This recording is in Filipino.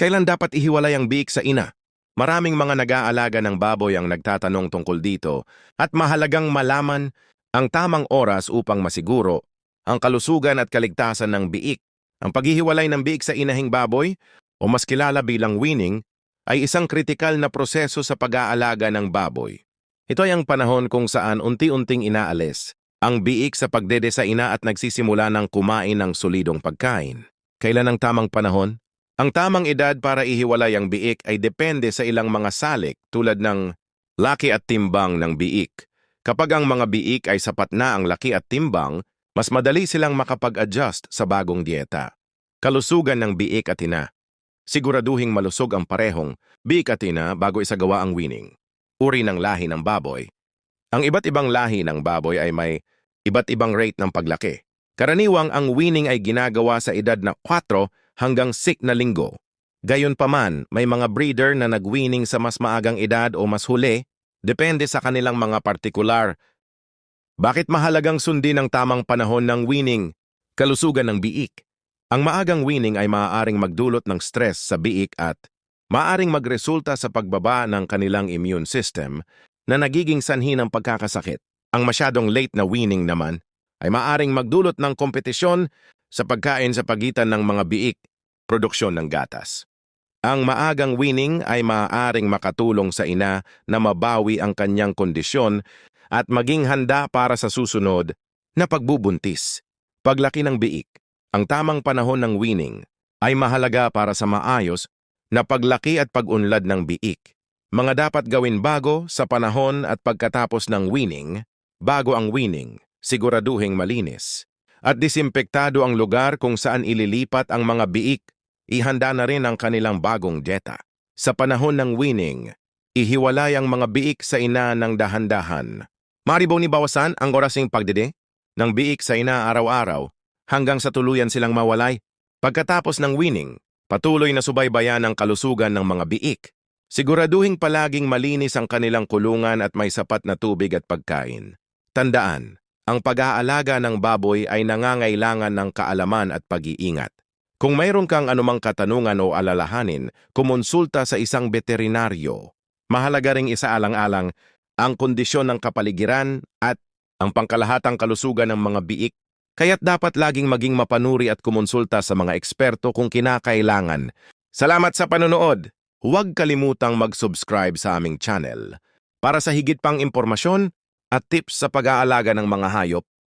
Kailan dapat ihiwalay ang biik sa ina? Maraming mga nag-aalaga ng baboy ang nagtatanong tungkol dito at mahalagang malaman ang tamang oras upang masiguro ang kalusugan at kaligtasan ng biik. Ang paghihiwalay ng biik sa inahing baboy o mas kilala bilang weaning ay isang kritikal na proseso sa pag-aalaga ng baboy. Ito ay ang panahon kung saan unti-unting inaalis ang biik sa pagdede sa ina at nagsisimula ng kumain ng solidong pagkain. Kailan ang tamang panahon? Ang tamang edad para ihiwalay ang biik ay depende sa ilang mga salik tulad ng laki at timbang ng biik. Kapag ang mga biik ay sapat na ang laki at timbang, mas madali silang makapag-adjust sa bagong dieta. Kalusugan ng biik at ina. Siguraduhing malusog ang parehong biik at ina bago isagawa ang weaning. Uri ng lahi ng baboy. Ang iba't ibang lahi ng baboy ay may iba't ibang rate ng paglaki. Karaniwang ang weaning ay ginagawa sa edad na 4 hanggang 6 na linggo. Gayunpaman, may mga breeder na nag-weaning sa mas maagang edad o mas huli, depende sa kanilang mga partikular. Bakit mahalagang sundin ang tamang panahon ng weaning? Kalusugan ng biik. Ang maagang weaning ay maaaring magdulot ng stress sa biik at maaaring magresulta sa pagbaba ng kanilang immune system na nagiging sanhi ng pagkakasakit. Ang masyadong late na weaning naman ay maaaring magdulot ng kompetisyon sa pagkain sa pagitan ng mga biik, produksyon ng gatas. Ang maagang weaning ay maaaring makatulong sa ina na mabawi ang kanyang kondisyon at maging handa para sa susunod na pagbubuntis. Paglaki ng biik, ang tamang panahon ng weaning ay mahalaga para sa maayos na paglaki at pag-unlad ng biik. Mga dapat gawin bago, sa panahon at pagkatapos ng weaning, bago ang weaning, siguraduhing malinis. At disimpektado ang lugar kung saan ililipat ang mga biik, ihanda na rin ang kanilang bagong dieta. Sa panahon ng weaning, ihiwalay ang mga biik sa ina ng dahan-dahan. Maribo ni ang orasing pagdede ng biik sa ina araw-araw hanggang sa tuluyan silang mawalay. Pagkatapos ng weaning, patuloy na subaybayan ang kalusugan ng mga biik. Siguraduhing palaging malinis ang kanilang kulungan at may sapat na tubig at pagkain. Tandaan, ang pag-aalaga ng baboy ay nangangailangan ng kaalaman at pag-iingat. Kung mayroon kang anumang katanungan o alalahanin, kumonsulta sa isang veterinaryo. Mahalaga ring isaalang-alang ang kondisyon ng kapaligiran at ang pangkalahatang kalusugan ng mga biik, kaya't dapat laging maging mapanuri at kumonsulta sa mga eksperto kung kinakailangan. Salamat sa panonood! Huwag kalimutang mag-subscribe sa aming channel para sa higit pang impormasyon at tips sa pag-aalaga ng mga hayop